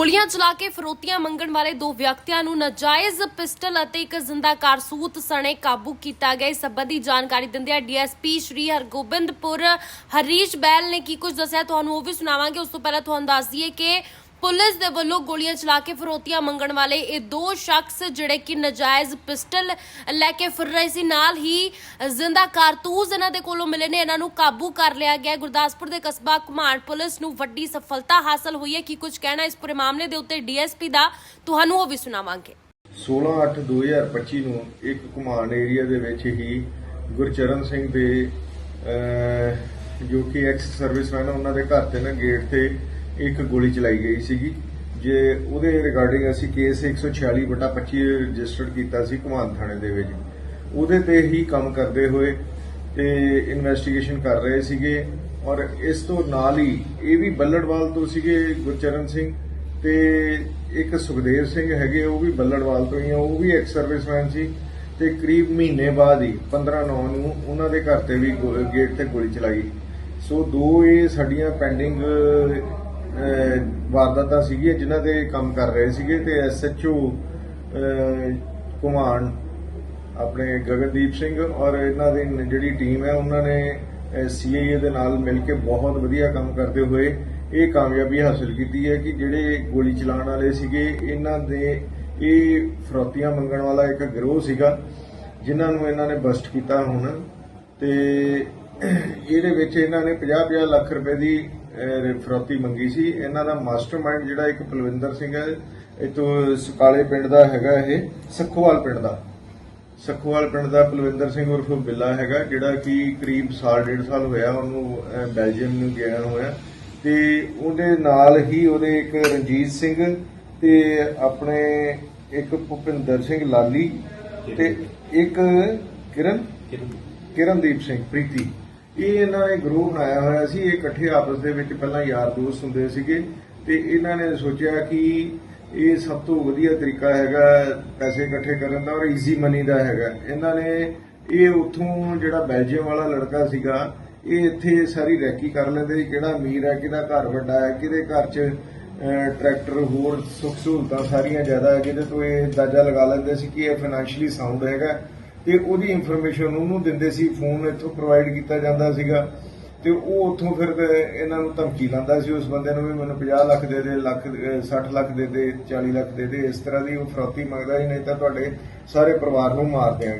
ਗੋਲੀਆਂ ਚਲਾ ਕੇ ਫਰੋਤੀਆਂ ਮੰਗਣ ਵਾਲੇ ਦੋ ਵਿਅਕਤੀਆਂ ਨੂੰ ਨਾਜਾਇਜ਼ ਪਿਸਟਲ ਅਤੇ ਇੱਕ ਜ਼ਿੰਦਾ ਕਾਰਸੂਤ ਸਣੇ ਕਾਬੂ ਕੀਤਾ ਗਿਆ। ਇਸ ਸੰਬੰਧੀ ਜਾਣਕਾਰੀ ਦਿੰਦਿਆਂ ਡੀਐਸਪੀ ਸ਼੍ਰੀ ਹਰਗੋਬਿੰਦਪੁਰ ਹਰੀਸ਼ ਬੈਲ ਨੇ ਕੀ ਕੁਝ ਦੱਸਿਆ, ਤੁਹਾਨੂੰ ਉਹ ਵੀ ਸੁਣਾਵਾਂਗੇ। ਉਸ ਤੋਂ ਪਹਿਲਾਂ ਤੁਹਾਨੂੰ ਦੱਸ ਦਈਏ ਕਿ ਪੁਲਿਸ ਦੇ ਵੱਲੋਂ ਗੋਲੀਆਂ ਚਲਾ ਕੇ ਫਰੋਤੀਆਂ ਮੰਗਣ ਵਾਲੇ ਇਹ ਦੋ ਸ਼ਖਸ ਜਿਹੜੇ ਕਿ ਨਜਾਇਜ਼ ਪਿਸਟਲ ਲੈ ਕੇ ਫਿਰ ਰਹੇ ਸੀ, ਨਾਲ ਹੀ ਜ਼ਿੰਦਾ ਕਾਰਤੂਸ ਇਹਨਾਂ ਦੇ ਕੋਲੋਂ ਮਿਲੇ ਨੇ, ਇਹਨਾਂ ਨੂੰ ਕਾਬੂ ਕਰ ਲਿਆ ਗਿਆ ਗੁਰਦਾਸਪੁਰ ਦੇ ਕਸਬਾ ਘੁਮਾਣ ਪੁਲਿਸ ਨੂੰ ਵੱਡੀ ਸਫਲਤਾ ਹਾਸਲ ਹੋਈ ਹੈ। ਕੀ ਕੁਝ ਕਹਿਣਾ ਇਸ ਪੂਰੇ ਮਾਮਲੇ ਦੇ ਉੱਤੇ ਡੀਐਸਪੀ ਦਾ, ਤੁਹਾਨੂੰ ਉਹ ਵੀ ਸੁਣਾਵਾਂਗੇ। 16/8/2025 ਨੂੰ ਇੱਕ ਘੁਮਾਣ ਏਰੀਆ ਦੇ ਵਿੱਚ ਹੀ ਗੁਰਚਰਨ ਸਿੰਘ ਦੇ ਜੋ ਕਿ ਐਕਸ ਸਰਵਿਸਮੈਨ ਉਹਨਾਂ ਦੇ ਘਰ ਤੇ ਨਾ ਗੇਟ ਤੇ ਇੱਕ ਗੋਲੀ ਚਲਾਈ ਗਈ ਸੀਗੀ। ਜੇ ਉਹਦੇ ਰਿਗਾਰਡਿੰਗ ਅਸੀਂ ਕੇਸ 146 ਬਟਾ 25 ਰਜਿਸਟਰਡ ਕੀਤਾ ਸੀ ਘੁਮਾਣ ਥਾਣੇ ਦੇ ਵਿੱਚ। ਉਹਦੇ ਤੇ ਹੀ ਕੰਮ ਕਰਦੇ ਹੋਏ ਤੇ ਇਨਵੈਸਟੀਗੇਸ਼ਨ ਕਰ ਰਹੇ ਸੀਗੇ ਔਰ ਇਸ ਤੋਂ ਨਾਲ ਹੀ ਇਹ ਵੀ ਬੱਲੜਵਾਲ ਤੋਂ ਸੀਗੇ ਗੁਰਚਰਨ ਸਿੰਘ ਤੇ ਇੱਕ ਸੁਖਦੇਵ ਸਿੰਘ ਹੈਗੇ, ਉਹ ਵੀ ਬੱਲੜਵਾਲ ਤੋਂ ਹੀ ਆ। ਉਹ ਵੀ ਐਕਸ ਸਰਵਿਸਮੈਨ ਸੀ ਤੇ ਕਰੀਬ ਮਹੀਨੇ ਬਾਅਦ ਹੀ 15 9 ਨੂੰ ਉਹਨਾਂ ਦੇ ਘਰ ਤੇ ਵੀ ਗੋ- ਗੇਟ ਤੇ ਗੋਲੀ ਚਲਾਈ। ਸੋ ਦੋ ਇਹ ਸਾਡੀਆਂ ਪੈਂਡਿੰਗ ਵਾਰਦਾਤਾਂ ਸੀਗੀਆਂ ਜਿਨ੍ਹਾਂ ਤੇ ਕੰਮ ਕਰ ਰਹੇ ਸੀਗੇ ਤੇ ਐਸਐਚਓ ਕੁਮਾਨ, ਆਪਣੇ ਗਗਨਦੀਪ ਸਿੰਘ ਔਰ ਇਹਨਾਂ ਦੀ ਜਿਹੜੀ ਟੀਮ ਹੈ, ਉਹਨਾਂ ਨੇ ਸੀਆਈਏ ਦੇ ਨਾਲ ਮਿਲ ਕੇ ਬਹੁਤ ਵਧੀਆ ਕੰਮ ਕਰਦੇ ਹੋਏ ਇਹ ਕਾਮਯਾਬੀ ਹਾਸਲ ਕੀਤੀ ਹੈ ਕਿ ਜਿਹੜੇ ਗੋਲੀ ਚਲਾਉਣ ਵਾਲੇ ਸੀਗੇ, ਇਹਨਾਂ ਦੇ ਇਹ ਫਰੋਤੀਆਂ ਮੰਗਣ ਵਾਲਾ ਇੱਕ ਗਿਰੋਹ ਸੀਗਾ, ਜਿਨ੍ਹਾਂ ਨੂੰ ਇਹਨਾਂ ਨੇ ਬਸਟ ਕੀਤਾ ਹੁਣ ਤੇ ਇਹਦੇ ਵਿੱਚ ਇਹਨਾਂ ਨੇ 50-50 ਲੱਖ ਰੁਪਏ ਦੀ ਫਰੋਤੀ ਮੰਗੀ ਸੀ। ਇਹਨਾਂ ਦਾ ਮਾਸਟਰਮਾਈਂਡ ਜਿਹੜਾ ਇੱਕ ਪਲਵਿੰਦਰ ਸਿੰਘ ਹੈ ਇਹ ਤੋਂ ਸੁਕਾਲੇ ਪਿੰਡ ਦਾ ਹੈਗਾ ਇਹ ਸਖੋਵਾਲ ਪਿੰਡ ਦਾ। ਸਖੋਵਾਲ ਪਿੰਡ ਦਾ ਪਲਵਿੰਦਰ ਸਿੰਘ ਉਰਫ ਬਿੱਲਾ ਹੈਗਾ ਜਿਹੜਾ ਕਿ ਕਰੀਬ ਸਾਲ ਡੇਢ ਸਾਲ ਹੋਇਆ ਉਹਨੂੰ ਬੈਲਜੀਅਮ ਨੂੰ ਗਿਆ ਹੋਇਆ। ਤੇ ਉਹਦੇ ਨਾਲ ਹੀ ਉਹਦੇ ਇੱਕ ਰਣਜੀਤ ਸਿੰਘ ਤੇ ਆਪਣੇ ਇੱਕ ਭੁਪਿੰਦਰ ਸਿੰਘ ਲਾਲੀ ਤੇ ਇੱਕ ਕਿਰਨ। ਕਿਰਨਦੀਪ ਸਿੰਘ ਪ੍ਰੀਤੀ। ਇਹ ਇਹਨਾਂ ਨੇ ਗਰੁੱਪ ਬਣਾਇਆ ਹੋਇਆ ਸੀ, ਇਹ ਇਕੱਠੇ ਆਪਸ ਦੇ ਵਿੱਚ ਪਹਿਲਾਂ ਯਾਰ ਦੋਸਤ ਹੁੰਦੇ ਸੀਗੇ ਤੇ ਇਹਨਾਂ ਨੇ ਸੋਚਿਆ ਕਿ ਇਹ ਸਭ ਤੋਂ ਵਧੀਆ ਤਰੀਕਾ ਹੈਗਾ ਪੈਸੇ ਇਕੱਠੇ ਕਰਨ ਦਾ ਔਰ ਈਜ਼ੀ ਮਨੀ ਦਾ ਹੈਗਾ। ਇਹਨਾਂ ਨੇ ਇਹ ਉੱਥੋਂ ਜਿਹੜਾ ਬੈਲਜੀਅਮ ਵਾਲਾ ਲੜਕਾ ਸੀਗਾ, ਇਹ ਇੱਥੇ ਸਾਰੀ ਰੈਕੀ ਕਰ ਲੈਂਦੇ ਕਿਹੜਾ ਅਮੀਰ ਹੈ, ਕਿਹਦਾ ਘਰ ਵੱਡਾ ਹੈ, ਕਿਹਦੇ ਘਰ 'ਚ ਟਰੈਕਟਰ ਹੋਰ ਸੁੱਖ ਸਹੂਲਤਾਂ ਸਾਰੀਆਂ ਜ਼ਿਆਦਾ ਹੈ ਜਿਹਦੇ ਤੋਂ ਇਹ ਅੰਦਾਜ਼ਾ ਲਗਾ ਲੈਂਦੇ ਸੀ ਕਿ ਇਹ ਫਾਈਨੈਂਸ਼ੀਅਲੀ ਸਾਊਂਡ ਹੈਗਾ। ਤੇ ਉਹਦੀ ਇਨਫੋਰਮੇਸ਼ਨ ਉਹਨੂੰ ਦਿੰਦੇ ਸੀ ਫੋਨ ਇੱਥੋਂ ਪ੍ਰੋਵਾਈਡ ਕੀਤਾ ਜਾਂਦਾ ਸੀਗਾ। ਤੇ ਉਹ ਉੱਥੋਂ ਫਿਰ ਇਹਨਾਂ ਨੂੰ ਧਮਕੀ ਲਾਉਂਦਾ ਸੀ, ਉਸ ਬੰਦੇ ਨੂੰ ਵੀ ਮੈਨੂੰ 50 ਲੱਖ ਦੇ ਦੇ, ਲੱਖ, ਅਹ 60 ਲੱਖ ਦੇ ਦੇ 40 ਲੱਖ ਦੇ ਦੇ, ਇਸ ਤਰ੍ਹਾਂ ਦੀ ਉਹ ਫਰੋਤੀ ਮੰਗਦਾ ਸੀ, ਨਹੀਂ ਤਾਂ ਤੁਹਾਡੇ ਸਾਰੇ ਪਰਿਵਾਰ ਨੂੰ ਮਾਰ ਦਿਆਂਗੇ।